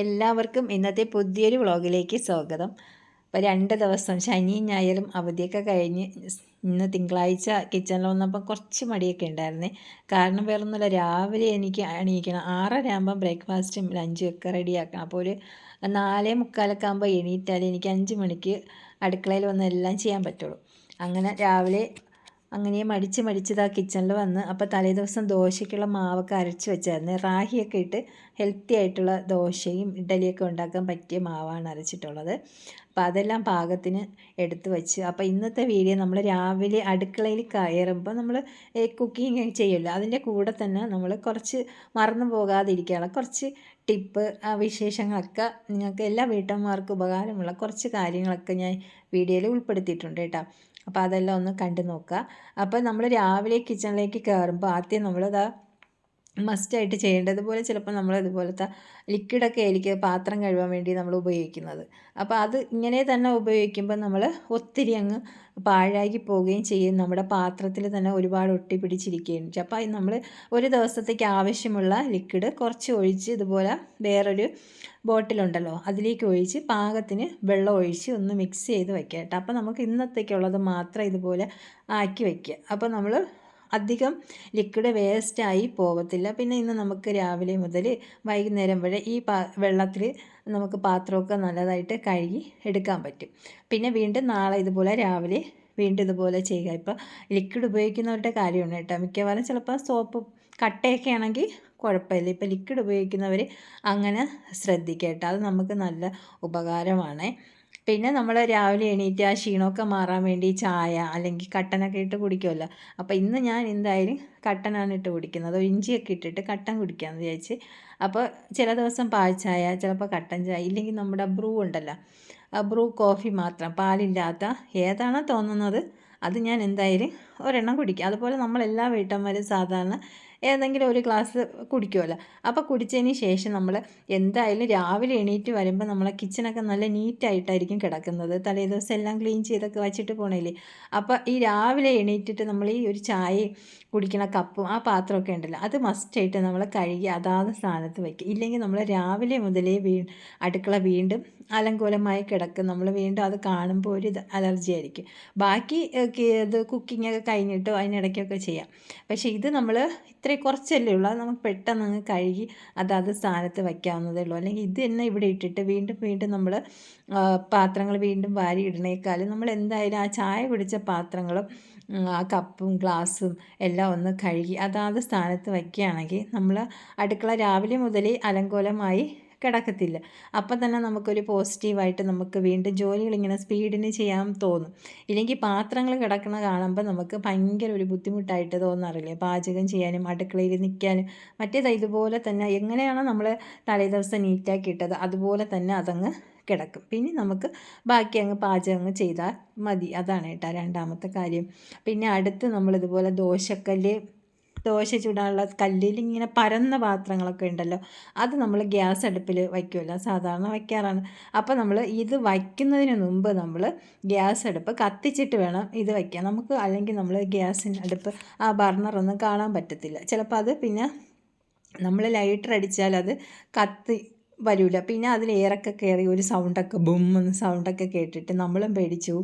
എല്ലാവർക്കും ഇന്നത്തെ പുതിയൊരു വ്ളോഗിലേക്ക് സ്വാഗതം. ഇപ്പോൾ രണ്ട് ദിവസം ശനിയും ഞായറും അവധിയൊക്കെ കഴിഞ്ഞ് ഇന്ന് തിങ്കളാഴ്ച കിച്ചണിൽ വന്നപ്പോൾ കുറച്ച് മടിയൊക്കെ ഉണ്ടായിരുന്നേ. കാരണം വേറൊന്നുമില്ല രാവിലെ എനിക്ക് എണീക്കണം. ആറര ആകുമ്പോൾ ബ്രേക്ക്ഫാസ്റ്റും ലഞ്ചും ഒക്കെ റെഡിയാക്കണം. അപ്പോൾ ഒരു നാലേ മുക്കാലൊക്കെ ആകുമ്പോൾ എണീറ്റാൽ എനിക്ക് അഞ്ച് മണിക്ക് അടുക്കളയിൽ വന്ന് എല്ലാം ചെയ്യാൻ പറ്റുള്ളൂ. അങ്ങനെ രാവിലെ അങ്ങനെ മടിച്ച് മടിച്ചത് കിച്ചണിൽ വന്ന് അപ്പോൾ തലേ ദിവസം ദോശയ്ക്കുള്ള മാവൊക്കെ അരച്ച് വെച്ചായിരുന്നു. റാഹിയൊക്കെ ഇട്ട് ഹെൽത്തി ആയിട്ടുള്ള ദോശയും ഇഡലിയൊക്കെ ഉണ്ടാക്കാൻ പറ്റിയ മാവാണ് അരച്ചിട്ടുള്ളത്. അപ്പോൾ അതെല്ലാം പാകത്തിന് എടുത്ത് വെച്ച്. അപ്പോൾ ഇന്നത്തെ വീഡിയോ നമ്മൾ രാവിലെ അടുക്കളയിൽ കയറുമ്പോൾ നമ്മൾ കുക്കിംഗ് ചെയ്യുമല്ലോ അതിന്റെ കൂടെ തന്നെ നമ്മൾ കുറച്ച് മറന്നു പോകാതിരിക്കാനുള്ള കുറച്ച് ടിപ്പ് വിശേഷങ്ങളൊക്കെ നിങ്ങൾക്ക് എല്ലാ വീട്ടമ്മമാർക്കും ഉപകാരമുള്ള കുറച്ച് കാര്യങ്ങളൊക്കെ ഞാൻ വീഡിയോയിൽ ഉൾപ്പെടുത്തിയിട്ടുണ്ട് കേട്ടോ. അപ്പോൾ അതെല്ലാം ഒന്ന് കണ്ടു നോക്കുക അപ്പോൾ നമ്മൾ രാവിലെ കിച്ചണിലേക്ക് കയറുമ്പോൾ ആദ്യം നമ്മളതാ മസ്റ്റായിട്ട് ചെയ്യേണ്ടത് പോലെ ചിലപ്പോൾ നമ്മൾ ഇതുപോലത്തെ ലിക്വിഡൊക്കെ ആയിരിക്കും പാത്രം കഴുകാൻ വേണ്ടി നമ്മൾ ഉപയോഗിക്കുന്നത്. അപ്പോൾ അത് ഇങ്ങനെ തന്നെ ഉപയോഗിക്കുമ്പോൾ നമ്മൾ ഒത്തിരി അങ്ങ് പാഴാക്കി പോവുകയും ചെയ്യും. നമ്മുടെ പാത്രത്തിൽ തന്നെ ഒരുപാട് ഒട്ടി പിടിച്ചിരിക്കുകയും ചെയ്യും അപ്പോൾ നമ്മൾ ഒരു ദിവസത്തേക്ക് ആവശ്യമുള്ള ലിക്വിഡ് കുറച്ച് ഒഴിച്ച് ഇതുപോലെ വേറൊരു ബോട്ടിലുണ്ടല്ലോ അതിലേക്ക് ഒഴിച്ച് പാകത്തിന് വെള്ളം ഒഴിച്ച് ഒന്ന് മിക്സ് ചെയ്ത് വയ്ക്കുക കേട്ടോ. അപ്പോൾ നമുക്ക് ഇന്നത്തേക്കുള്ളത് മാത്രം ഇതുപോലെ ആക്കി വയ്ക്കുക അപ്പോൾ നമ്മൾ അധികം ലിക്വിഡ് വേസ്റ്റായി പോകത്തില്ല. പിന്നെ ഇന്ന് നമുക്ക് രാവിലെ മുതൽ വൈകുന്നേരം വരെ ഈ പാ വെള്ളത്തിൽ നമുക്ക് പാത്രമൊക്കെ നല്ലതായിട്ട് കഴുകി എടുക്കാൻ പറ്റും. പിന്നെ വീണ്ടും നാളെ ഇതുപോലെ രാവിലെ വീണ്ടും ഇതുപോലെ ചെയ്യുക. ഇപ്പോൾ ലിക്വിഡ് ഉപയോഗിക്കുന്നവരുടെ കാര്യമാണ് കേട്ടോ. മിക്കവാറും ചിലപ്പോൾ സോപ്പ് കട്ടയൊക്കെ ആണെങ്കിൽ കുഴപ്പമില്ല. ഇപ്പോൾ ലിക്വിഡ് ഉപയോഗിക്കുന്നവർ അങ്ങനെ ശ്രദ്ധിക്കട്ടെ അത് നമുക്ക് നല്ല ഉപകാരമാണ്. പിന്നെ നമ്മൾ രാവിലെ എണീറ്റ് ആ ക്ഷീണമൊക്കെ മാറാൻ വേണ്ടി ചായ അല്ലെങ്കിൽ കട്ടനൊക്കെ ഇട്ട് കുടിക്കുമല്ലോ അപ്പോൾ ഇന്ന് ഞാൻ എന്തായാലും കട്ടനാണ് ഇട്ട് കുടിക്കുന്നത്. ഇഞ്ചിയൊക്കെ ഇട്ടിട്ട് കട്ടൻ കുടിക്കാമെന്ന് വിചാരിച്ച്. അപ്പോൾ ചില ദിവസം പാൽ ചായ ചിലപ്പോൾ കട്ടൻ ചായ ഇല്ലെങ്കിൽ നമ്മുടെ ബ്രൂ ഉണ്ടല്ലോ. ആ ബ്രൂ കോഫി മാത്രം പാലില്ലാത്ത ഏതാണോ തോന്നുന്നത് അത് ഞാൻ എന്തായാലും ഒരെണ്ണം കുടിക്കും. അതുപോലെ നമ്മളെല്ലാ വീട്ടമ്മരും സാധാരണ ഏതെങ്കിലും ഒരു ഗ്ലാസ് കുടിക്കുമല്ലോ അപ്പോൾ കുടിച്ചതിന് ശേഷം നമ്മൾ എന്തായാലും രാവിലെ എണീറ്റ് വരുമ്പോൾ നമ്മളെ കിച്ചണൊക്കെ നല്ല നീറ്റായിട്ടായിരിക്കും കിടക്കുന്നത്. തലേ ദിവസം എല്ലാം ക്ലീൻ ചെയ്തൊക്കെ വെച്ചിട്ട് പോണേലേ. അപ്പോൾ ഈ രാവിലെ എണീറ്റിട്ട് നമ്മൾ ഈ ഒരു ചായ കുടിക്കണ കപ്പും ആ പാത്രമൊക്കെ ഉണ്ടല്ലോ അത് മസ്റ്റായിട്ട് നമ്മൾ കഴുകി അതാത് സ്ഥാനത്ത് വയ്ക്കും ഇല്ലെങ്കിൽ നമ്മൾ രാവിലെ മുതലേ വീ അടുക്കള വീണ്ടും അലങ്കോലമായി കിടക്കും. നമ്മൾ വീണ്ടും അത് കാണുമ്പോൾ ഒരു അലർജി ആയിരിക്കും. ബാക്കി ഇത് കുക്കിംഗ് ഒക്കെ കഴിഞ്ഞിട്ട് അതിനിടയ്ക്കൊക്കെ ചെയ്യാം. പക്ഷേ ഇത് നമ്മൾ ഇത്രയും കുറച്ചല്ലേ ഉള്ളൂ. അത് നമുക്ക് പെട്ടെന്ന് അങ്ങ് കഴുകി അതാത് സ്ഥാനത്ത് വയ്ക്കാവുന്നതേ ഉള്ളൂ. അല്ലെങ്കിൽ ഇത് തന്നെ ഇവിടെ ഇട്ടിട്ട് വീണ്ടും വീണ്ടും നമ്മൾ പാത്രങ്ങൾ വീണ്ടും വാരി ഇടണേക്കാളും നമ്മൾ എന്തായാലും ആ ചായ കുടിച്ച പാത്രങ്ങളും ആ കപ്പും ഗ്ലാസ്സും എല്ലാം ഒന്ന് കഴുകി അതാത് സ്ഥാനത്ത് വയ്ക്കുകയാണെങ്കിൽ നമ്മൾ അടുക്കള രാവിലെ മുതലേ അലങ്കോലമായി കിടക്കത്തില്ല. അപ്പം തന്നെ നമുക്കൊരു പോസിറ്റീവായിട്ട് നമുക്ക് വീണ്ടും ജോലികൾ ഇങ്ങനെ സ്പീഡിന് ചെയ്യാൻ തോന്നും. ഇല്ലെങ്കിൽ പാത്രങ്ങൾ കിടക്കുന്ന കാണുമ്പോൾ നമുക്ക് ഭയങ്കര ഒരു ബുദ്ധിമുട്ടായിട്ട് തോന്നാറില്ലേ? പാചകം ചെയ്യാനും അടുക്കളയിൽ നിൽക്കാനും മറ്റേത് ഇതുപോലെ തന്നെ എങ്ങനെയാണോ നമ്മൾ തലേ ദിവസം നീറ്റാക്കി ഇട്ടത് അതുപോലെ തന്നെ അതങ്ങ് കിടക്കും. പിന്നെ നമുക്ക് ബാക്കി അങ്ങ് പാചകം അങ്ങ് ചെയ്താൽ മതി. അതാണ് കേട്ടോ രണ്ടാമത്തെ കാര്യം. പിന്നെ അടുത്ത് നമ്മളിതുപോലെ ദോശക്കല്ല് ദോശ ചൂടാനുള്ള കല്ലിൽ ഇങ്ങനെ പരന്ന പാത്രങ്ങളൊക്കെ ഉണ്ടല്ലോ അത് നമ്മൾ ഗ്യാസ് അടുപ്പിൽ വയ്ക്കുമല്ലോ സാധാരണ വയ്ക്കാറാണ്. അപ്പോൾ നമ്മൾ ഇത് വയ്ക്കുന്നതിന് മുമ്പ് നമ്മൾ ഗ്യാസ് അടുപ്പ് കത്തിച്ചിട്ട് വേണം ഇത് വയ്ക്കാൻ. നമുക്ക് അല്ലെങ്കിൽ നമ്മൾ ഗ്യാസിന് അടുപ്പ് ആ ബർണറൊന്നും കാണാൻ പറ്റത്തില്ല. ചിലപ്പോൾ അത് പിന്നെ നമ്മൾ ലൈറ്റർ അടിച്ചാൽ അത് കത്തി വരില്ല പിന്നെ അതിലേറൊക്കെ കയറി ഒരു സൗണ്ടൊക്കെ ബുമ്മെന്ന് സൗണ്ടൊക്കെ കേട്ടിട്ട് നമ്മളും പേടിച്ചു.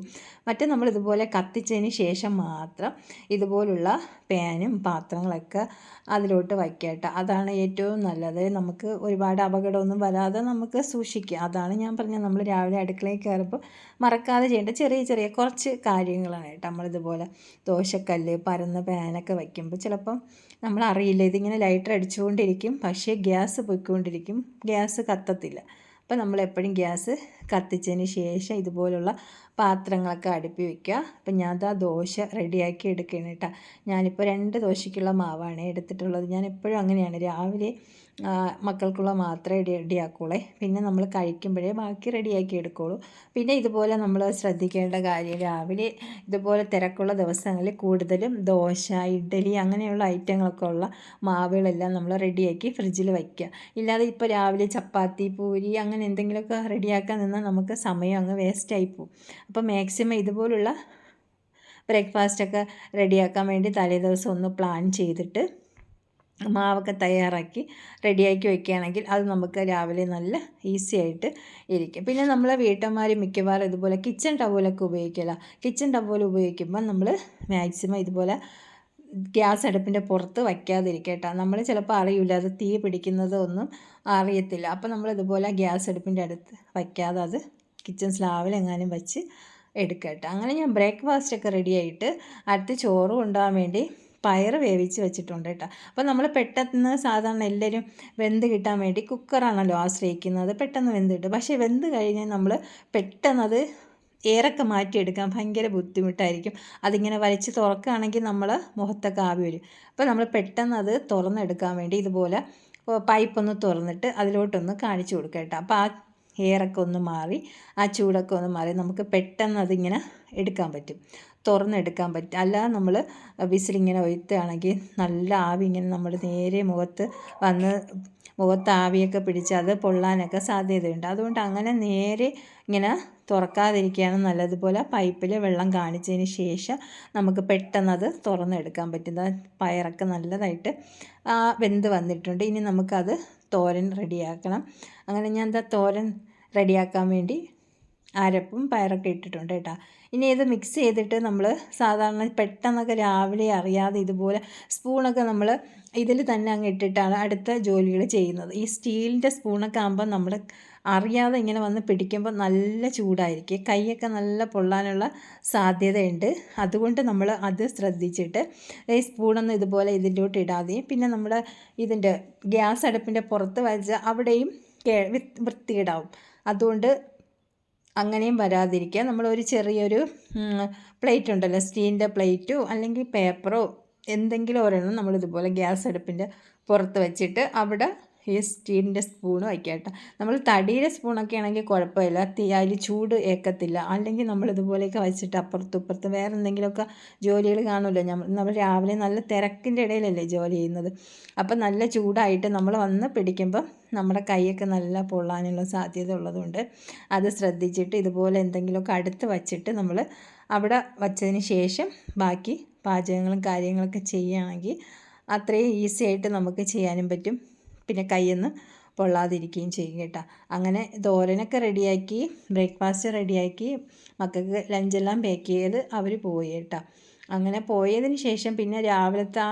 മറ്റേ നമ്മൾ ഇതുപോലെ കത്തിച്ചതിന് ശേഷം മാത്രം ഇതുപോലുള്ള പാനും പാത്രങ്ങളൊക്കെ അതിലോട്ട് വയ്ക്കട്ടെ അതാണ് ഏറ്റവും നല്ലത്. നമുക്ക് ഒരുപാട് അപകടമൊന്നും വരാതെ നമുക്ക് സൂക്ഷിക്കുക. അതാണ് ഞാൻ പറഞ്ഞത് നമ്മൾ രാവിലെ അടുക്കളയിൽ കയറുമ്പോൾ മറക്കാതെ ചെയ്യേണ്ട ചെറിയ ചെറിയ കുറച്ച് കാര്യങ്ങളാണ് കേട്ടോ നമ്മളിതുപോലെ ദോശക്കല്ല് പരന്ന പാനൊക്കെ വയ്ക്കുമ്പോൾ. ചിലപ്പം നമ്മൾ അറിയില്ല ഇതിങ്ങനെ ലൈറ്റർ അടിച്ചുകൊണ്ടിരിക്കും പക്ഷേ ഗ്യാസ് പൊയ്ക്കൊണ്ടിരിക്കും ഗ്യാസ് കത്തത്തില്ല. അപ്പോൾ നമ്മൾ എപ്പോഴും ഗ്യാസ് കത്തിച്ചതിന് ശേഷം ഇതുപോലുള്ള പാത്രങ്ങളൊക്കെ അടുപ്പി വയ്ക്കുക അപ്പം ഞാൻ അത് ആ ദോശ റെഡിയാക്കി എടുക്കുകയാണ് കേട്ടോ. ഞാനിപ്പോൾ രണ്ട് ദോശയ്ക്കുള്ള മാവാണ് എടുത്തിട്ടുള്ളത്. ഞാൻ എപ്പോഴും അങ്ങനെയാണ്. രാവിലെ മക്കൾക്കുള്ള മാത്രമേ റെഡിയാക്കുള്ളേ. പിന്നെ നമ്മൾ കഴിക്കുമ്പോഴേ ബാക്കി റെഡിയാക്കി എടുക്കുള്ളൂ. പിന്നെ ഇതുപോലെ നമ്മൾ ശ്രദ്ധിക്കേണ്ട കാര്യം രാവിലെ ഇതുപോലെ തിരക്കുള്ള ദിവസങ്ങളിൽ കൂടുതലും ദോശ ഇഡ്ഡലി അങ്ങനെയുള്ള ഐറ്റങ്ങളൊക്കെ ഉള്ള മാവുകളെല്ലാം നമ്മൾ റെഡിയാക്കി ഫ്രിഡ്ജിൽ വയ്ക്കുക ഇല്ലാതെ ഇപ്പോൾ രാവിലെ ചപ്പാത്തി പൂരി അങ്ങനെ എന്തെങ്കിലുമൊക്കെ റെഡിയാക്കാൻ നിന്നാൽ നമുക്ക് സമയം അങ്ങ് വേസ്റ്റായി പോകും അപ്പോൾ മാക്സിമം ഇതുപോലുള്ള ബ്രേക്ക്ഫാസ്റ്റൊക്കെ റെഡിയാക്കാൻ വേണ്ടി തലേ ദിവസം ഒന്ന് പ്ലാൻ ചെയ്തിട്ട് മാവൊക്കെ തയ്യാറാക്കി റെഡിയാക്കി വെക്കുകയാണെങ്കിൽ അത് നമുക്ക് രാവിലെ നല്ല ഈസി ആയിട്ട് ഇരിക്കും. പിന്നെ നമ്മളെ വീട്ടമ്മമാർ മിക്കവാറും ഇതുപോലെ കിച്ചൺ ടവലൊക്കെ ഉപയോഗിക്കില്ല കിച്ചൺ ടവൽ ഉപയോഗിക്കുമ്പോൾ നമ്മൾ മാക്സിമം ഇതുപോലെ ഗ്യാസ് അടുപ്പിന്റെ പുറത്ത് വയ്ക്കാതിരിക്കട്ടെ നമ്മൾ ചിലപ്പോൾ അറിയില്ല അത് തീ പിടിക്കുന്നതൊന്നും അറിയത്തില്ല. അപ്പോൾ നമ്മൾ ഇതുപോലെ ഗ്യാസ് അടുപ്പിന്റെ അടുത്ത് വയ്ക്കാതെ അത് കിച്ചൺ സ്ലാവിലെങ്ങാനും വെച്ച് എടുക്കട്ടോ അങ്ങനെ ഞാൻ ബ്രേക്ക്ഫാസ്റ്റ് ഒക്കെ റെഡി ആയിട്ട് അടുത്ത് ചോറ് കൊണ്ടുപോകാൻ വേണ്ടി പയർ വേവിച്ച് വെച്ചിട്ടുണ്ട് കേട്ടോ. അപ്പോൾ നമ്മൾ പെട്ടെന്ന് സാധാരണ എല്ലാവരും വെന്ത് കിട്ടാൻ വേണ്ടി കുക്കറാണല്ലോ ആശ്രയിക്കുന്നത്. പെട്ടെന്ന് വെന്ത് കിട്ടും. പക്ഷേ വെന്ത് കഴിഞ്ഞാൽ നമ്മൾ പെട്ടെന്നത് ഏറൊക്കെ മാറ്റിയെടുക്കാൻ ഭയങ്കര ബുദ്ധിമുട്ടായിരിക്കും. അതിങ്ങനെ വലിച്ച് തുറക്കുകയാണെങ്കിൽ നമ്മൾ മുഖത്തൊക്കെ ആവി വരും. അപ്പോൾ നമ്മൾ പെട്ടെന്ന് അത് തുറന്നെടുക്കാൻ വേണ്ടി ഇതുപോലെ പൈപ്പൊന്ന് തുറന്നിട്ട് അതിലോട്ടൊന്ന് കാണിച്ചു കൊടുക്കുക കേട്ടോ. അപ്പോൾ ആ എയറൊക്കെ ഒന്ന് മാറി ആ ചൂടൊക്കെ ഒന്ന് മാറി നമുക്ക് പെട്ടെന്ന് അതിങ്ങനെ എടുക്കാൻ പറ്റും. തുറന്നെടുക്കാൻ പറ്റും. അല്ലാതെ നമ്മൾ വിസിലിങ്ങനെ ഒഴുത്തുകയാണെങ്കിൽ നല്ല ആവി ഇങ്ങനെ നമ്മൾ നേരെ മുഖത്ത് വന്ന് മുഖത്ത് ആവിയൊക്കെ പിടിച്ച് അത് പൊള്ളാനൊക്കെ സാധ്യതയുണ്ട്. അതുകൊണ്ട് അങ്ങനെ നേരെ ഇങ്ങനെ തുറക്കാതിരിക്കുകയാണ് നല്ലതുപോലെ പൈപ്പിൽ വെള്ളം കാണിച്ചതിന് ശേഷം നമുക്ക് പെട്ടെന്ന് അത് തുറന്നെടുക്കാൻ പറ്റുന്ന പയറൊക്കെ നല്ലതായിട്ട് വെന്ത് വന്നിട്ടുണ്ട്. ഇനി നമുക്കത് തോരൻ റെഡിയാക്കണം. അങ്ങനെ ഞാൻ എന്താ തോരൻ റെഡിയാക്കാൻ വേണ്ടി അരപ്പും പയറൊക്കെ ഇട്ടിട്ടുണ്ട് കേട്ടോ. ഇനി ഇത് മിക്സ് ചെയ്തിട്ട് നമ്മൾ സാധാരണ പെട്ടെന്നൊക്കെ രാവിലെ അറിയാതെ ഇതുപോലെ സ്പൂണൊക്കെ നമ്മൾ ഇതിൽ തന്നെ അങ്ങ് ഇട്ടിട്ടാണ് അടുത്ത ജോലികൾ ചെയ്യുന്നത്. ഈ സ്റ്റീലിന്റെ സ്പൂണൊക്കെ ആകുമ്പോൾ നമ്മൾ അറിയാതെ ഇങ്ങനെ വന്ന് പിടിക്കുമ്പോൾ നല്ല ചൂടായിരിക്കും. കൈയൊക്കെ നല്ല പൊള്ളാനുള്ള സാധ്യതയുണ്ട്. അതുകൊണ്ട് നമ്മൾ അത് ശ്രദ്ധിച്ചിട്ട് ഈ സ്പൂണൊന്നും ഇതുപോലെ ഇതിന്റെ ഇടാതെയും പിന്നെ നമ്മൾ ഇതിന്റെ ഗ്യാസ് അടുപ്പിന്റെ പുറത്ത് വച്ച അവിടെയും വൃത്തിയിടാവും അതുകൊണ്ട് അങ്ങനെയും വരാതിരിക്കുക നമ്മളൊരു ചെറിയൊരു പ്ലേറ്റ് ഉണ്ടല്ലോ സ്റ്റീലിന്റെ പ്ലേറ്റോ അല്ലെങ്കിൽ പേപ്പറോ എന്തെങ്കിലും ഒരെണ്ണം നമ്മളിതുപോലെ ഗ്യാസ് അടുപ്പിന്റെ പുറത്ത് വെച്ചിട്ട് അവിടെ ഈ സ്റ്റീലിന്റെ സ്പൂൺ വയ്ക്കുക നമ്മൾ തടിയുടെ സ്പൂണൊക്കെ ആണെങ്കിൽ കുഴപ്പമില്ല. തീ അതിൽ ചൂട് ഏക്കത്തില്ല അല്ലെങ്കിൽ നമ്മൾ ഇതുപോലെയൊക്കെ വെച്ചിട്ട് അപ്പുറത്തും ഇപ്പുറത്ത് വേറെ എന്തെങ്കിലുമൊക്കെ ജോലികൾ കാണുമല്ലോ. നമ്മൾ രാവിലെ നല്ല തിരക്കിന്റെ ഇടയിലല്ലേ ജോലി ചെയ്യുന്നത്. അപ്പം നല്ല ചൂടായിട്ട് നമ്മൾ വന്ന് പിടിക്കുമ്പം നമ്മുടെ കൈയൊക്കെ നല്ല പൊള്ളാനുള്ള സാധ്യത ഉള്ളതുകൊണ്ട് അത് ശ്രദ്ധിച്ചിട്ട് ഇതുപോലെ എന്തെങ്കിലുമൊക്കെ അടുത്ത് വച്ചിട്ട് നമ്മൾ അവിടെ വച്ചതിന് ശേഷം ബാക്കി പാചകങ്ങളും കാര്യങ്ങളൊക്കെ ചെയ്യുകയാണെങ്കിൽ അത്രയും ഈസി ആയിട്ട് നമുക്ക് ചെയ്യാനും പറ്റും. പിന്നെ കയ്യിൽ പൊള്ളാതിരിക്കുകയും ചെയ്യും കേട്ടോ. അങ്ങനെ തോരനൊക്കെ റെഡിയാക്കി ബ്രേക്ക്ഫാസ്റ്റ് റെഡിയാക്കി മക്കൾക്ക് ലഞ്ചെല്ലാം പാക്ക് ചെയ്ത് അവർ പോയി കേട്ടോ. അങ്ങനെ പോയതിന് ശേഷം പിന്നെ രാവിലത്തെ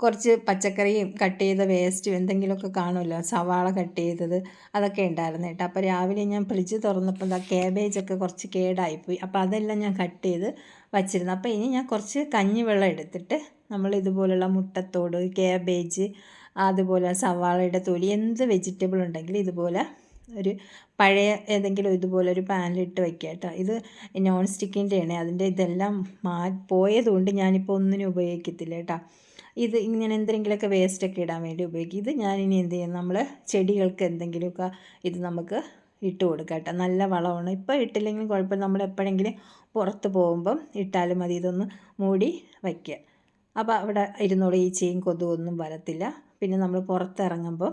കുറച്ച് പച്ചക്കറിയും കട്ട് ചെയ്ത വേസ്റ്റും എന്തെങ്കിലുമൊക്കെ കാണുമല്ലോ സവാള കട്ട് ചെയ്തത് അതൊക്കെ ഉണ്ടായിരുന്നു കേട്ടോ. അപ്പോൾ രാവിലെ ഞാൻ ഫ്രിഡ്ജ് തുറന്നപ്പോൾ എന്താ കേബേജൊക്കെ കുറച്ച് കേടായിപ്പോയി. അപ്പോൾ അതെല്ലാം ഞാൻ കട്ട് ചെയ്ത് വച്ചിരുന്നു. അപ്പോൾ ഇനി ഞാൻ കുറച്ച് കഞ്ഞിവെള്ളം എടുത്തിട്ട് നമ്മൾ ഇതുപോലുള്ള മുട്ടത്തോട് കേബേജ് അതുപോലെ സവാളയുടെ തൊലി എന്ത് വെജിറ്റബിൾ ഉണ്ടെങ്കിലും ഇതുപോലെ ഒരു പഴയ ഏതെങ്കിലും ഇതുപോലെ ഒരു പാനിലിട്ട് വയ്ക്കുക കേട്ടോ. ഇത് നോൺ സ്റ്റിക്കിന്റെയാണ് അതിന്റെ ഇതെല്ലാം മാ പോയതുകൊണ്ട് ഞാനിപ്പോൾ ഒന്നിനും ഉപയോഗിക്കത്തില്ല കേട്ടോ. ഇത് ഇങ്ങനെ എന്തെങ്കിലുമൊക്കെ വേസ്റ്റൊക്കെ ഇടാൻ വേണ്ടി ഉപയോഗിക്കും. ഇത് ഞാനിനി എന്ത് ചെയ്യും? നമ്മൾ ചെടികൾക്ക് എന്തെങ്കിലുമൊക്കെ ഇത് നമുക്ക് ഇട്ട് കൊടുക്കാം കേട്ടോ. നല്ല വളമാണ്. ഇപ്പോൾ ഇട്ടില്ലെങ്കിലും കുഴപ്പമില്ല. നമ്മൾ എപ്പോഴെങ്കിലും പുറത്ത് പോകുമ്പം ഇട്ടാലും മതി. ഇതൊന്ന് മൂടി വയ്ക്കുക അപ്പോൾ അവിടെ ഇരുന്നോളൂ. ഈച്ചയും കൊതുകൊന്നും വരത്തില്ല. പിന്നെ നമ്മൾ പുറത്തിറങ്ങുമ്പോൾ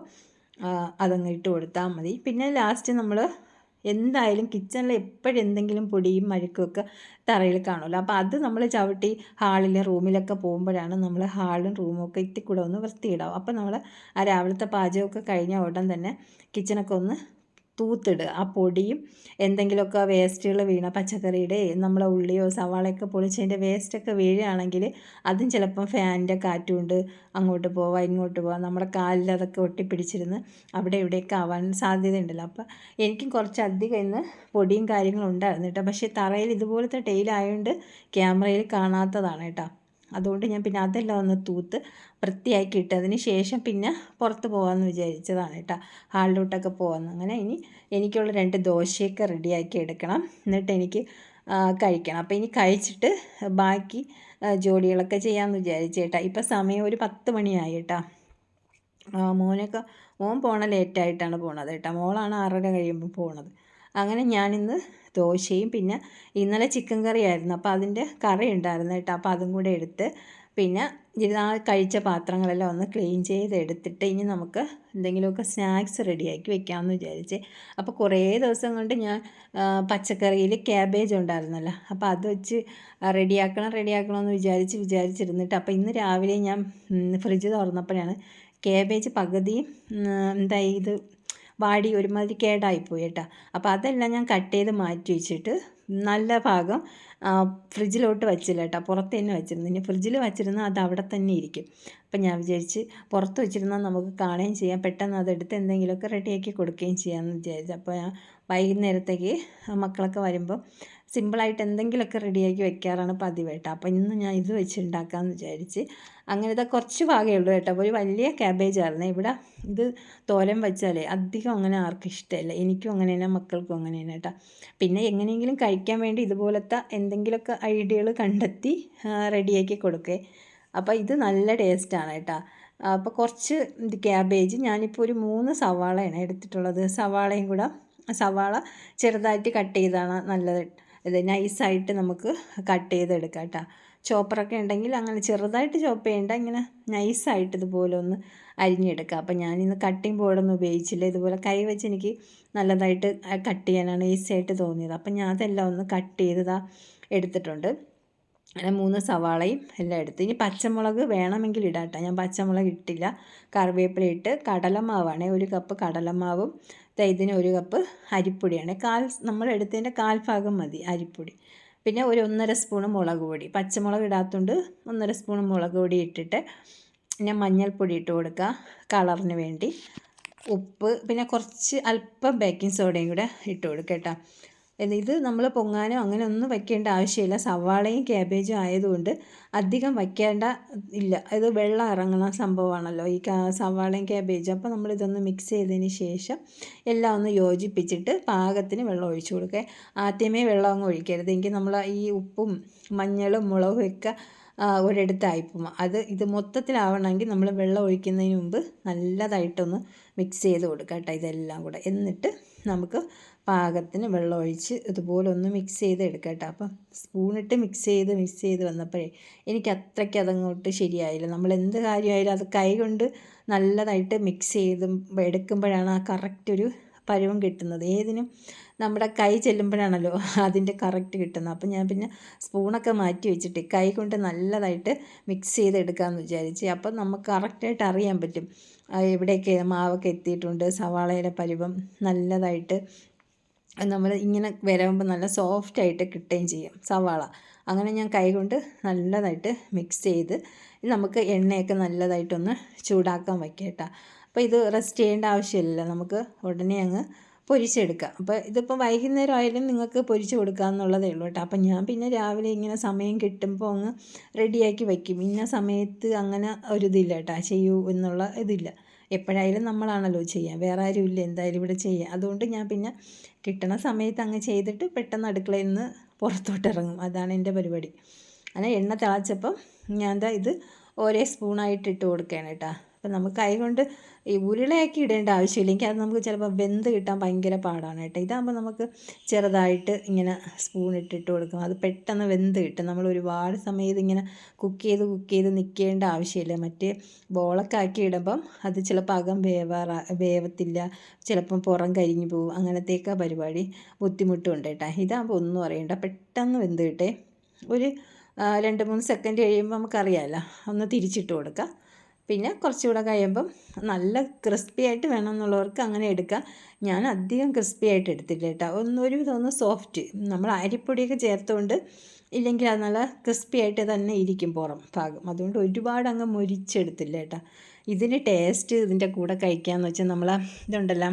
അതങ്ങ് ഇട്ട് കൊടുത്താൽ മതി. പിന്നെ ലാസ്റ്റ് നമ്മൾ എന്തായാലും കിച്ചണിൽ എപ്പോഴും എന്തെങ്കിലും പൊടിയും മഴക്കുമൊക്കെ തറയിൽ കാണുമല്ലോ. അപ്പോൾ അത് നമ്മൾ ചവിട്ടി ഹാളിൽ റൂമിലൊക്കെ പോകുമ്പോഴാണ് നമ്മൾ ഹാളും റൂമും ഒക്കെ ഇത്തിക്കൂടെ ഒന്ന് വൃത്തിയിടാവും. അപ്പോൾ നമ്മൾ ആ രാവിലത്തെ പാചകമൊക്കെ കഴിഞ്ഞ ഉടൻ തന്നെ കിച്ചണൊക്കെ ഒന്ന് തൂത്തിടുക. ആ പൊടിയും എന്തെങ്കിലുമൊക്കെ വേസ്റ്റുകൾ വീണ പച്ചക്കറിയുടെ നമ്മളെ ഉള്ളിയോ സവാളയൊക്കെ പൊളിച്ചതിന്റെ വേസ്റ്റൊക്കെ വീഴുകയാണെങ്കിൽ അതും ചിലപ്പം ഫാനിന്റെ കാറ്റുകൊണ്ട് അങ്ങോട്ട് പോവാം ഇങ്ങോട്ട് പോവാം നമ്മുടെ കാലിൽ അതൊക്കെ ഒട്ടിപ്പിടിച്ചിരുന്ന് അവിടെ ഇവിടെയൊക്കെ ആവാൻ സാധ്യതയുണ്ടല്ലോ. അപ്പോൾ എനിക്കും കുറച്ചധികം ഇന്ന് പൊടിയും കാര്യങ്ങളും ഉണ്ടായിരുന്നു കേട്ടോ. പക്ഷേ തറയിൽ ഇതുപോലത്തെ ടൈലായതുകൊണ്ട് ക്യാമറയിൽ കാണാത്തതാണ് കേട്ടോ. അതുകൊണ്ട് ഞാൻ പിന്നെ അതെല്ലാം ഒന്ന് തൂത്ത് വൃത്തിയാക്കി ഇട്ടതിന് ശേഷം പിന്നെ പുറത്ത് പോകാമെന്ന് വിചാരിച്ചതാണ് കേട്ടോ. ഹാളിലോട്ടൊക്കെ പോകാമെന്ന്. അങ്ങനെ ഇനി എനിക്കുള്ള രണ്ട് ദോശയൊക്കെ റെഡിയാക്കി എടുക്കണം. എന്നിട്ട് എനിക്ക് കഴിക്കണം. അപ്പോൾ ഇനി കഴിച്ചിട്ട് ബാക്കി ജോലികളൊക്കെ ചെയ്യാമെന്ന് വിചാരിച്ചു കേട്ടോ. ഇപ്പം സമയം ഒരു പത്ത് മണിയായി കേട്ടോ. മോനൊക്കെ മോൻ പോണ ലേറ്റായിട്ടാണ് പോണത് കേട്ടോ. മോളാണ് ആറര കഴിയുമ്പോൾ പോണത്. അങ്ങനെ ഞാനിന്ന് ദോശയും പിന്നെ ഇന്നലെ ചിക്കൻ കറി ആയിരുന്നു അപ്പോൾ അതിന്റെ കറി ഉണ്ടായിരുന്നു കേട്ടോ. അപ്പോൾ അതും കൂടെ എടുത്ത് പിന്നെ ആ കഴിച്ച പാത്രങ്ങളെല്ലാം ഒന്ന് ക്ലീൻ ചെയ്ത് എടുത്തിട്ട് ഇനി നമുക്ക് എന്തെങ്കിലുമൊക്കെ സ്നാക്സ് റെഡിയാക്കി വെക്കാമെന്ന് വിചാരിച്ച്. അപ്പോൾ കുറേ ദിവസം കൊണ്ട് ഞാൻ പച്ചക്കറിയിൽ ക്യാബേജ് ഉണ്ടായിരുന്നല്ലോ. അപ്പോൾ അത് വെച്ച് റെഡിയാക്കണം റെഡിയാക്കണമെന്ന് വിചാരിച്ച് വിചാരിച്ചിരുന്നിട്ട് അപ്പോൾ ഇന്ന് രാവിലെ ഞാൻ ഫ്രിഡ്ജ് തുറന്നപ്പോഴാണ് ക്യാബേജ് പകുതിയും എന്തായി ഇത് വാടി ഒരുമാതിരി കേടായിപ്പോയി കേട്ടോ. അപ്പോൾ അതെല്ലാം ഞാൻ കട്ട് ചെയ്ത് മാറ്റി വെച്ചിട്ട് നല്ല ഭാഗം ഫ്രിഡ്ജിലോട്ട് വെച്ചില്ല കേട്ടോ. പുറത്ത് തന്നെ വെച്ചിരുന്നു. ഇനി ഫ്രിഡ്ജിൽ വെച്ചിരുന്നാൽ അത് അവിടെ തന്നെ ഇരിക്കും. അപ്പം ഞാൻ വിചാരിച്ച് പുറത്ത് വെച്ചിരുന്നാൽ നമുക്ക് കാണുകയും ചെയ്യാം. പെട്ടെന്ന് അതെടുത്ത് എന്തെങ്കിലുമൊക്കെ റെഡിയാക്കി കൊടുക്കുകയും ചെയ്യാമെന്ന് വിചാരിച്ചു. അപ്പോൾ ഞാൻ വൈകുന്നേരത്തേക്ക് മക്കളൊക്കെ വരുമ്പോൾ സിമ്പിളായിട്ട് എന്തെങ്കിലുമൊക്കെ റെഡിയാക്കി വെക്കാറാണ് പതിവ് കേട്ടോ. അപ്പോൾ ഇന്ന് ഞാൻ ഇത് വെച്ച് ഉണ്ടാക്കാമെന്ന് വിചാരിച്ച് അങ്ങനത്തെ കുറച്ച് ഭാഗമേ ഉള്ളൂ കേട്ടോ. ഒരു വലിയ ക്യാബേജ് ആയിരുന്നു. ഇവിടെ ഇത് തോരൻ വെച്ചാലേ അധികം അങ്ങനെ ആർക്കും ഇഷ്ടമല്ല എനിക്കും അങ്ങനെ തന്നെ മക്കൾക്കും അങ്ങനെ തന്നെ കേട്ടോ. പിന്നെ എങ്ങനെയെങ്കിലും കഴിക്കാൻ വേണ്ടി ഇതുപോലത്തെ എന്തെങ്കിലുമൊക്കെ ഐഡിയകൾ കണ്ടെത്തി റെഡിയാക്കി കൊടുക്കേ. അപ്പോൾ ഇത് നല്ല ടേസ്റ്റാണ് കേട്ടോ. അപ്പോൾ കുറച്ച് ഇത് ക്യാബേജ് ഞാനിപ്പോൾ ഒരു മൂന്ന് സവാളയാണ് എടുത്തിട്ടുള്ളത്. സവാളയും കൂടെ സവാള ചെറുതായിട്ട് കട്ട് ചെയ്താണ് നല്ലത്. ഇത് നൈസായിട്ട് നമുക്ക് കട്ട് ചെയ്തെടുക്കാം കേട്ടോ. ചോപ്പറൊക്കെ ഉണ്ടെങ്കിൽ അങ്ങനെ ചെറുതായിട്ട് ചോപ്പ് ചെയ്യേണ്ട ഇങ്ങനെ നൈസായിട്ട് ഇതുപോലെ ഒന്ന് അരിഞ്ഞെടുക്കുക അപ്പം ഞാനിന്ന് കട്ടിങ് ബോർഡൊന്നും ഉപയോഗിച്ചില്ല. ഇതുപോലെ കൈ വെച്ച് എനിക്ക് നല്ലതായിട്ട് കട്ട് ചെയ്യാനാണ് ഈസി ആയിട്ട് തോന്നിയത്. അപ്പം ഞാൻ അതെല്ലാം ഒന്ന് കട്ട് ചെയ്തതാ എടുത്തിട്ടുണ്ട്. അങ്ങനെ മൂന്ന് സവാളയും എല്ലാം എടുത്ത്. ഇനി പച്ചമുളക് വേണമെങ്കിൽ ഇടാം ഞാൻ പച്ചമുളക് ഇട്ടില്ല. കറിവേപ്പില ഇട്ട്. കടലമാവാണ് ഒരു കപ്പ് കടലമാവും. ഇതിന് ഒരു കപ്പ് അരിപ്പൊടിയാണ്. കാൽ നമ്മൾ എടുത്തതിന്റെ കാൽ ഭാഗം മതി അരിപ്പൊടി. പിന്നെ ഒരു ഒന്നര സ്പൂൺ മുളക് പൊടി. പച്ചമുളക് ഇടാത്തതുകൊണ്ട് ഒന്നര സ്പൂൺ മുളക് പൊടി ഇട്ടിട്ട് പിന്നെ മഞ്ഞൾപ്പൊടി ഇട്ട് കൊടുക്കുക കളറിന് വേണ്ടി. ഉപ്പ് പിന്നെ കുറച്ച് അല്പം ബേക്കിംഗ് സോഡയും കൂടെ ഇട്ട് കൊടുക്കുക കേട്ടോ. ഇത് നമ്മൾ പൊങ്ങാനോ അങ്ങനെ ഒന്നും വയ്ക്കേണ്ട ആവശ്യമില്ല. സവാളയും ക്യാബേജും ആയതുകൊണ്ട് അധികം വയ്ക്കേണ്ട ഇല്ല. ഇത് വെള്ളം ഇറങ്ങുന്ന സംഭവമാണല്ലോ. ഈ സവാളയും ക്യാബേജും. അപ്പോൾ നമ്മൾ ഇതൊന്ന് മിക്സ് ചെയ്തതിന് ശേഷം എല്ലാം ഒന്ന് യോജിപ്പിച്ചിട്ട് പാകത്തിന് വെള്ളം ഒഴിച്ചു കൊടുക്കുക. ആദ്യമേ വെള്ളം അങ്ങ് ഒഴിക്കരുത്. എങ്കിൽ നമ്മൾ ഈ ഉപ്പും മഞ്ഞളും മുളകും ഒക്കെ ഒരിടത്തായിപ്പോ അത് ഇത് മൊത്തത്തിലാവണമെങ്കിൽ നമ്മൾ വെള്ളം ഒഴിക്കുന്നതിന് മുമ്പ് നല്ലതായിട്ടൊന്ന് മിക്സ് ചെയ്ത് കൊടുക്കാം കേട്ടോ ഇതെല്ലാം കൂടെ. എന്നിട്ട് നമുക്ക് പാകത്തിന് വെള്ളം ഒഴിച്ച് ഇതുപോലെ ഒന്ന് മിക്സ് ചെയ്ത് എടുക്കുക കേട്ടോ. അപ്പം സ്പൂണിട്ട് മിക്സ് ചെയ്ത് മിക്സ് ചെയ്ത് വന്നപ്പോഴേ എനിക്ക് അത്രയ്ക്ക് അതങ്ങോട്ട് ശരിയായില്ല. നമ്മൾ എന്ത് കാര്യമായാലും അത് കൈ കൊണ്ട് നല്ലതായിട്ട് മിക്സ് ചെയ്ത് എടുക്കുമ്പോഴാണ് ആ കറക്റ്റ് ഒരു പരുവം കിട്ടുന്നത്. ഏതിനും നമ്മുടെ കൈ ചെല്ലുമ്പോഴാണല്ലോ അതിന്റെ കറക്റ്റ് കിട്ടുന്നത്. അപ്പം ഞാൻ പിന്നെ സ്പൂണൊക്കെ മാറ്റി വെച്ചിട്ട് കൈ കൊണ്ട് നല്ലതായിട്ട് മിക്സ് ചെയ്തെടുക്കാമെന്ന് വിചാരിച്ച്. അപ്പം നമുക്ക് കറക്റ്റായിട്ട് അറിയാൻ പറ്റും. എവിടെയൊക്കെ മാവൊക്കെ എത്തിയിട്ടുണ്ട്. സവാളയുടെ പരുവം നല്ലതായിട്ട് നമ്മൾ ഇങ്ങനെ വരുമ്പോൾ നല്ല സോഫ്റ്റായിട്ട് കിട്ടുകയും ചെയ്യും. സവാള. അങ്ങനെ ഞാൻ കൈകൊണ്ട് നല്ലതായിട്ട് മിക്സ് ചെയ്ത് നമുക്ക് എണ്ണയൊക്കെ നല്ലതായിട്ടൊന്ന് ചൂടാക്കാൻ വയ്ക്കട്ടെ അപ്പോൾ ഇത് റെസ്റ്റ് ചെയ്യേണ്ട ആവശ്യമില്ല നമുക്ക് ഉടനെ അങ്ങ് പൊരിച്ചെടുക്കാം. അപ്പോൾ ഇതിപ്പോൾ വൈകുന്നേരം ആയാലും നിങ്ങൾക്ക് പൊരിച്ച് കൊടുക്കാമെന്നുള്ളതേ ഉള്ളൂ കേട്ടോ. അപ്പം ഞാൻ പിന്നെ രാവിലെ ഇങ്ങനെ സമയം കിട്ടുമ്പോൾ അങ്ങ് റെഡിയാക്കി വയ്ക്കും. ഇന്ന സമയത്ത് അങ്ങനെ ഒരു ഇതില്ല കേട്ടോ. ചെയ്യൂ എന്നുള്ള ഇതില്ല. എപ്പോഴായാലും നമ്മളാണല്ലോ ചെയ്യുക. വേറെ ആരും ഇല്ല എന്തായാലും ഇവിടെ ചെയ്യുക. അതുകൊണ്ട് ഞാൻ പിന്നെ കിട്ടണ സമയത്ത് അങ്ങ് ചെയ്തിട്ട് പെട്ടെന്ന് അടുക്കളയിൽ നിന്ന് പുറത്തോട്ട് ഇറങ്ങും. അതാണ് എന്റെ പരിപാടി. അങ്ങനെ എണ്ണ തിളച്ചപ്പം ഞാൻ എന്താ ഇത് ഓരോ സ്പൂണായിട്ട് ഇട്ട് കൊടുക്കുകയാണ് കേട്ടോ. അപ്പം നമുക്ക് കൈകൊണ്ട് ഈ ഉരുളയാക്കി ഇടേണ്ട ആവശ്യമില്ലെങ്കിൽ അത് നമുക്ക് ചിലപ്പോൾ വെന്ത് കിട്ടാൻ ഭയങ്കര പാടാണ് കേട്ടോ. ഇതാകുമ്പോൾ നമുക്ക് ചെറുതായിട്ട് ഇങ്ങനെ സ്പൂൺ ഇട്ടിട്ട് കൊടുക്കും. അത് പെട്ടെന്ന് വെന്ത് കിട്ടും. നമ്മൾ ഒരുപാട് സമയം ഇതിങ്ങനെ കുക്ക് ചെയ്ത് കുക്ക് ചെയ്ത് നിൽക്കേണ്ട ആവശ്യമില്ല. മറ്റേ ബോളൊക്കെ ആക്കി ഇടുമ്പം അത് ചിലപ്പോൾ അകം വേവാറ വേവത്തില്ല. ചിലപ്പം പുറം കരിഞ്ഞു പോകും. അങ്ങനത്തെയൊക്കെ പരിപാടി ബുദ്ധിമുട്ടുണ്ട് കേട്ടോ. ഇതാകുമ്പോൾ ഒന്നും അറിയണ്ട. പെട്ടെന്ന് വെന്ത് കിട്ടേ. ഒരു രണ്ട് മൂന്ന് സെക്കൻഡ് കഴിയുമ്പോൾ നമുക്കറിയാമല്ലോ ഒന്ന് തിരിച്ചിട്ട് കൊടുക്കാം. പിന്നെ കുറച്ചുകൂടെ കഴിയുമ്പം നല്ല ക്രിസ്പി ആയിട്ട് വേണം എന്നുള്ളവർക്ക് അങ്ങനെ എടുക്കാം. ഞാൻ അധികം ക്രിസ്പി ആയിട്ട് എടുത്തില്ല കേട്ടോ. ഒന്നൊരു ഒന്ന് സോഫ്റ്റ് നമ്മൾ അരിപ്പൊടിയൊക്കെ ചേർത്തുകൊണ്ട് ഇല്ലെങ്കിൽ അത് നല്ല ക്രിസ്പി ആയിട്ട് തന്നെ ഇരിക്കും പുറം ഭാഗം. അതുകൊണ്ട് ഒരുപാട് അങ്ങ് മുരിച്ചെടുത്തില്ല കേട്ടോ. ഇതിന് ടേസ്റ്റ് ഇതിന്റെ കൂടെ കഴിക്കാമെന്ന് വെച്ചാൽ നമ്മൾ ഇതുണ്ടല്ലോ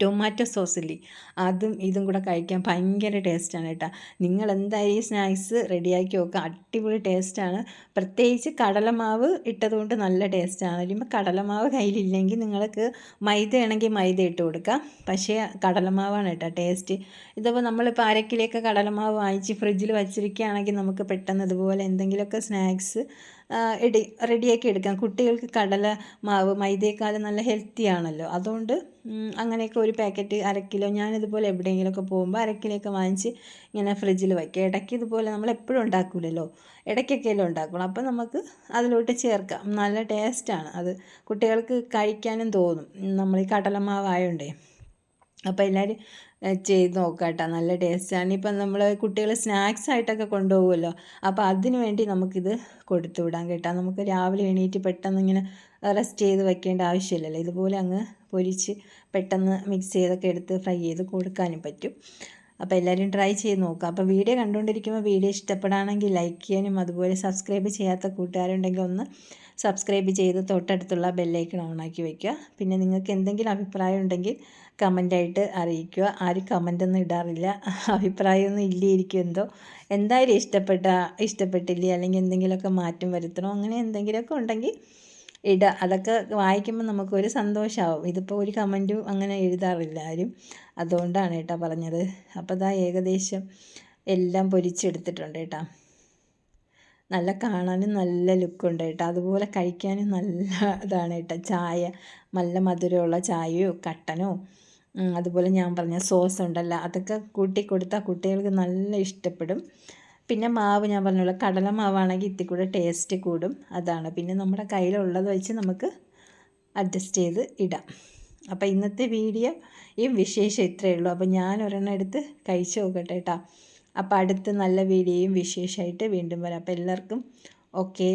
ടൊമാറ്റോ സോസില്ലേ അതും ഇതും കൂടെ കഴിക്കാൻ ഭയങ്കര ടേസ്റ്റാണ് കേട്ടോ. നിങ്ങൾ എന്തായാലും ഈ സ്നാക്സ് റെഡിയാക്കി നോക്കുക അടിപൊളി ടേസ്റ്റാണ്. പ്രത്യേകിച്ച് കടലമാവ് ഇട്ടതുകൊണ്ട് നല്ല ടേസ്റ്റാണ്. ഇനിയിപ്പോൾ കടലമാവ് കയ്യിലില്ലെങ്കിൽ നിങ്ങൾക്ക് മൈദ ആണെങ്കിൽ മൈദ ഇട്ട് കൊടുക്കാം. പക്ഷേ കടലമാവാണ് കേട്ടോ ടേസ്റ്റ്. ഇതിപ്പോൾ നമ്മളിപ്പോൾ അരക്കിലേക്ക് കടലമാവ് വാങ്ങിച്ച് ഫ്രിഡ്ജിൽ വച്ചിരിക്കുകയാണെങ്കിൽ നമുക്ക് പെട്ടെന്ന് ഇതുപോലെ എന്തെങ്കിലുമൊക്കെ സ്നാക്സ് എടി റെഡിയാക്കി എടുക്കാം. കുട്ടികൾക്ക് കടല മാവ് മൈദയേക്കാളും നല്ല ഹെൽത്തി ആണല്ലോ. അതുകൊണ്ട് അങ്ങനെയൊക്കെ ഒരു പാക്കറ്റ് അര കിലോ ഞാനിതുപോലെ എവിടെയെങ്കിലുമൊക്കെ പോകുമ്പോൾ അര കിലോയൊക്കെ വാങ്ങിച്ച് ഇങ്ങനെ ഫ്രിഡ്ജിൽ വയ്ക്കുക ഇടയ്ക്ക് ഇതുപോലെ നമ്മൾ എപ്പോഴും ഉണ്ടാക്കില്ലല്ലോ ഇടയ്ക്കൊക്കെയല്ലോ ഉണ്ടാക്കണം അപ്പോൾ നമുക്ക് അതിലോട്ട് ചേർക്കാം. നല്ല ടേസ്റ്റാണ് അത് കുട്ടികൾക്ക് കഴിക്കാനും തോന്നും. നമ്മൾ ഈ കടലമാവായോണ്ടേ. അപ്പോൾ എല്ലാവരും ചെയ്ത് നോക്കാം കേട്ടോ നല്ല ടേസ്റ്റാണ് ഇപ്പം നമ്മൾ കുട്ടികൾ സ്നാക്സ് ആയിട്ടൊക്കെ കൊണ്ടുപോകുമല്ലോ. അപ്പോൾ അതിന് വേണ്ടി നമുക്കിത് കൊടുത്തു വിടാം കേട്ടോ. നമുക്ക് രാവിലെ എണീറ്റ് പെട്ടെന്ന് ഇങ്ങനെ റെസ്റ്റ് ചെയ്ത് വെക്കേണ്ട ആവശ്യമില്ലല്ലോ. ഇതുപോലെ അങ്ങ് പൊരിച്ച് പെട്ടെന്ന് മിക്സ് ചെയ്തൊക്കെ എടുത്ത് ഫ്രൈ ചെയ്ത് കൊടുക്കാനും പറ്റും. അപ്പോൾ എല്ലാവരും ട്രൈ ചെയ്ത് നോക്കുക അപ്പോൾ വീഡിയോ കണ്ടുകൊണ്ടിരിക്കുമ്പോൾ വീഡിയോ ഇഷ്ടപ്പെടുകയാണെങ്കിൽ ലൈക്ക് ചെയ്യാനും അതുപോലെ സബ്സ്ക്രൈബ് ചെയ്യാത്ത കൂട്ടുകാരുണ്ടെങ്കിൽ ഒന്ന് സബ്സ്ക്രൈബ് ചെയ്ത് തൊട്ടടുത്തുള്ള ബെല്ലൈക്കൺ ഓണാക്കി വയ്ക്കുക പിന്നെ നിങ്ങൾക്ക് എന്തെങ്കിലും അഭിപ്രായം ഉണ്ടെങ്കിൽ കമന്റായിട്ട് അറിയിക്കുക. ആരും കമന്റൊന്നും ഇടാറില്ല. അഭിപ്രായമൊന്നും ഇല്ലായിരിക്കും എന്തോ. എന്തായാലും ഇഷ്ടപ്പെട്ട ഇഷ്ടപ്പെട്ടില്ല? അല്ലെങ്കിൽ എന്തെങ്കിലുമൊക്കെ മാറ്റം വരുത്തണോ? അങ്ങനെ എന്തെങ്കിലുമൊക്കെ ഉണ്ടെങ്കിൽ ഇടുക അതൊക്കെ വായിക്കുമ്പോൾ നമുക്കൊരു സന്തോഷമാവും ഇതിപ്പോൾ ഒരു കമന്റും അങ്ങനെ എഴുതാറില്ല ആരും. അതുകൊണ്ടാണ് കേട്ടോ പറഞ്ഞത്. അപ്പോൾ ഇതാ ഏകദേശം എല്ലാം പൊരിച്ചെടുത്തിട്ടുണ്ട് കേട്ടോ. നല്ല കാണാനും നല്ല ലുക്കുണ്ട് കേട്ടോ. അതുപോലെ കഴിക്കാനും നല്ല ഇതാണ് കേട്ടോ. ചായ നല്ല മധുരമുള്ള ചായയോ കട്ടനോ അതുപോലെ ഞാൻ പറഞ്ഞ സോസ് ഉണ്ടല്ലോ അതൊക്കെ കൂട്ടി കൊടുത്താൽ കുട്ടികൾക്ക് നല്ല ഇഷ്ടപ്പെടും. പിന്നെ മാവ് ഞാൻ പറഞ്ഞുള്ള കടല മാവാണെങ്കിൽ ഇത്തിരി കൂടെ ടേസ്റ്റ് കൂടും. അതാണ്. പിന്നെ നമ്മുടെ കയ്യിലുള്ളത് വെച്ച് നമുക്ക് അഡ്ജസ്റ്റ് ചെയ്ത് ഇടാം. അപ്പോൾ ഇന്നത്തെ വീഡിയോ ഈ വിശേഷം ഇത്രയേ ഉള്ളൂ. അപ്പോൾ ഞാൻ ഒരെണ്ണം എടുത്ത് കഴിച്ചു നോക്കട്ടെ കേട്ടോ അപ്പോൾ അടുത്ത നല്ല വീഡിയോയും വിശേഷമായിട്ട് വീണ്ടും വരാം. അപ്പോൾ എല്ലാവർക്കും ഓക്കെ